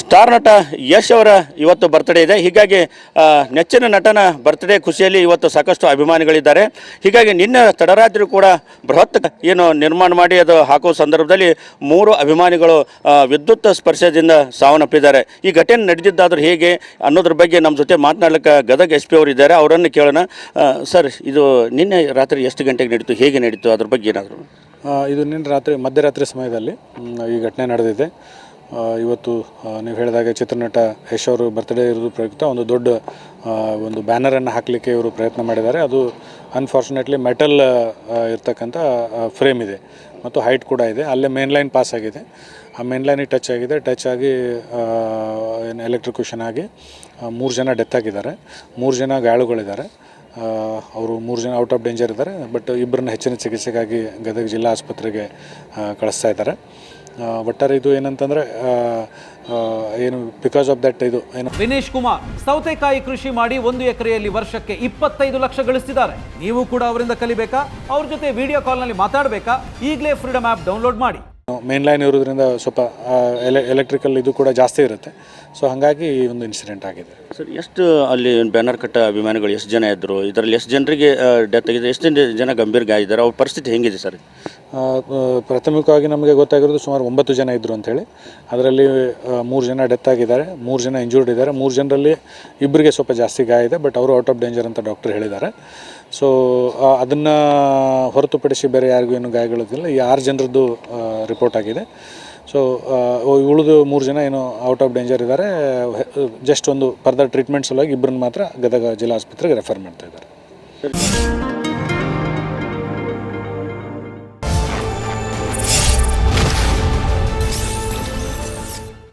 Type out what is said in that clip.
Star ನಟ ಯಶ್ ಅವರ ಇವತ್ತು ಬರ್ತ್ಡೇ ಇದೆ. ಹೀಗಾಗಿ ನೆಚ್ಚಿನ ನಟನ ಬರ್ತ್ಡೇ ಖುಷಿಯಲ್ಲಿ ಇವತ್ತು ಸಾಕಷ್ಟು ಅಭಿಮಾನಿಗಳಿದ್ದಾರೆ. ಹೀಗಾಗಿ ನಿನ್ನೆ ತಡರಾತ್ರಿ ಕೂಡ ಬೃಹತ್ ಏನು ನಿರ್ಮಾಣ ಮಾಡಿ, ಅದು ಹಾಕೋ ಸಂದರ್ಭದಲ್ಲಿ ಮೂರು ಅಭಿಮಾನಿಗಳು ವಿದ್ಯುತ್ ಸ್ಪರ್ಶದಿಂದ ಸಾವನ್ನಪ್ಪಿದ್ದಾರೆ. ಈ ಘಟನೆ ನಡೆದಿದ್ದಾದ್ರೂ ಹೇಗೆ ಅನ್ನೋದ್ರ ಬಗ್ಗೆ ನಮ್ಮ ಜೊತೆ ಮಾತನಾಡ್ಲಿಕ್ಕೆ ಗದಗ ಎಸ್ ಪಿ ಅವರು ಇದ್ದಾರೆ. ಅವರನ್ನು ಕೇಳೋಣ. ಸರ್, ಇದು ನಿನ್ನೆ ರಾತ್ರಿ ಎಷ್ಟು ಗಂಟೆಗೆ ನಡೀತು? ಹೇಗೆ ನಡೀತು? ಅದ್ರ ಬಗ್ಗೆ ಏನಾದರೂ. ಇದು ನಿನ್ನೆ ರಾತ್ರಿ, ಮಧ್ಯರಾತ್ರಿ ಸಮಯದಲ್ಲಿ ಈ ಘಟನೆ ನಡೆದಿದೆ. ಇವತ್ತು ನೀವು ಹೇಳಿದಾಗ ಚಿತ್ರನಟ ಯಶ್ ಅವರು ಬರ್ತ್ಡೇ ಇರೋದು ಪ್ರಯುಕ್ತ ಒಂದು ದೊಡ್ಡ ಒಂದು ಬ್ಯಾನರನ್ನು ಹಾಕಲಿಕ್ಕೆ ಇವರು ಪ್ರಯತ್ನ ಮಾಡಿದ್ದಾರೆ. ಅದು ಅನ್ಫಾರ್ಚುನೇಟ್ಲಿ ಮೆಟಲ್ ಇರ್ತಕ್ಕಂಥ ಫ್ರೇಮ್ ಇದೆ. ಮತ್ತು ಹೈಟ್ ಕೂಡ ಇದೆ. ಅಲ್ಲೇ ಮೇನ್ ಲೈನ್ ಪಾಸ್ ಆಗಿದೆ. ಆ ಮೇನ್ ಲೈನಿಗೆ ಟಚ್ ಆಗಿದೆ. ಟಚ್ ಆಗಿ ಏನು ಎಲೆಕ್ಟ್ರಿಕ್ಯೂಷನ್ ಆಗಿ ಮೂರು ಜನ ಡೆತ್ ಆಗಿದ್ದಾರೆ. ಮೂರು ಜನ ಗಾಯಾಳುಗಳಿದ್ದಾರೆ ಅವರು ಮೂರು ಜನ ಔಟ್ ಆಫ್ ಡೇಂಜರ್ ಇದ್ದಾರೆ. ಬಟ್ ಇಬ್ಬರನ್ನ ಹೆಚ್ಚಿನ ಚಿಕಿತ್ಸೆಗಾಗಿ ಗದಗ ಜಿಲ್ಲಾ ಆಸ್ಪತ್ರೆಗೆ ಕಳಿಸ್ತಾ ಇದ್ದಾರೆ. ಒಟ್ಟಾರೆ ಇದು ಏನಂತಂದರೆ ಏನು ಬಿಕಾಸ್ ಆಫ್ ದಟ್ ಇದು ಏನು ವಿನೇಶ್ ಕುಮಾರ್, ಸೌತೆಕಾಯಿ ಕೃಷಿ ಮಾಡಿ ಒಂದು ಎಕರೆಯಲ್ಲಿ ವರ್ಷಕ್ಕೆ ಇಪ್ಪತ್ತೈದು ಲಕ್ಷ ಗಳಿಸ್ತಿದ್ದಾರೆ. ನೀವು ಕೂಡ ಅವರಿಂದ ಕಲಿಬೇಕಾ? ಅವ್ರ ಜೊತೆ ವಿಡಿಯೋ ಕಾಲ್ನಲ್ಲಿ ಮಾತಾಡಬೇಕಾ? ಈಗಲೇ ಫ್ರೀಡಮ್ ಆ್ಯಪ್ ಡೌನ್ಲೋಡ್ ಮಾಡಿ. ಮೇನ್ ಲೈನ್ ಇರೋದ್ರಿಂದ ಸ್ವಲ್ಪ ಎಲೆ ಎಲೆಕ್ಟ್ರಿಕಲ್ ಇದು ಕೂಡ ಜಾಸ್ತಿ ಇರುತ್ತೆ. ಸೊ ಹಾಗಾಗಿ ಈ ಒಂದು ಇನ್ಸಿಡೆಂಟ್ ಆಗಿದೆ. ಸರ್ ಎಷ್ಟು ಅಲ್ಲಿ ಬ್ಯಾನರ್ ಕಟ್ಟ ಅಭಿಮಾನಿಗಳು ಎಷ್ಟು ಜನ ಇದ್ದರು ಇದರಲ್ಲಿ ಎಷ್ಟು ಜನರಿಗೆ ಡೆತ್ ಆಗಿದೆ? ಎಷ್ಟು ಜನ ಗಂಭೀರ ಗಾಯ ಇದ್ದಾರೆ ಅವ್ರ ಪರಿಸ್ಥಿತಿ ಹೆಂಗಿದೆ ಸರ್? ಪ್ರಾಥಮಿಕವಾಗಿ ನಮಗೆ ಗೊತ್ತಾಗಿರೋದು ಸುಮಾರು ಒಂಬತ್ತು ಜನ ಇದ್ದರು ಅಂಥೇಳಿ. ಅದರಲ್ಲಿ ಮೂರು ಜನ ಡೆತ್ ಆಗಿದ್ದಾರೆ ಮೂರು ಜನ ಇಂಜೂರ್ಡ್ ಇದ್ದಾರೆ. ಮೂರು ಜನರಲ್ಲಿ ಇಬ್ಬರಿಗೆ ಸ್ವಲ್ಪ ಜಾಸ್ತಿ ಗಾಯ ಇದೆ ಬಟ್ ಅವರು ಔಟ್ ಆಫ್ ಡೇಂಜರ್ ಅಂತ ಡಾಕ್ಟರ್ ಹೇಳಿದ್ದಾರೆ. ಸೊ ಅದನ್ನು ಹೊರತುಪಡಿಸಿ ಬೇರೆ ಯಾರಿಗೂ ಏನು ಗಾಯಗಳಿಲ್ಲ. ಈ ಆರು ಜನರದ್ದು ರಿಪೋರ್ಟ್ ಆಗಿದೆ. ಸೊ ಉಳಿದು ಮೂರು ಜನ ಏನು ಔಟ್ ಆಫ್ ಡೇಂಜರ್ ಇದ್ದಾರೆ ಜಸ್ಟ್ ಒಂದು ಫರ್ದರ್ ಟ್ರೀಟ್ಮೆಂಟ್ ಸಲುವಾಗಿ ಇಬ್ಬರನ್ನ ಮಾತ್ರ ಗದಗ ಜಿಲ್ಲಾ ಆಸ್ಪತ್ರೆಗೆ ರೆಫರ್ ಮಾಡ್ತಾ ಇದ್ದಾರೆ.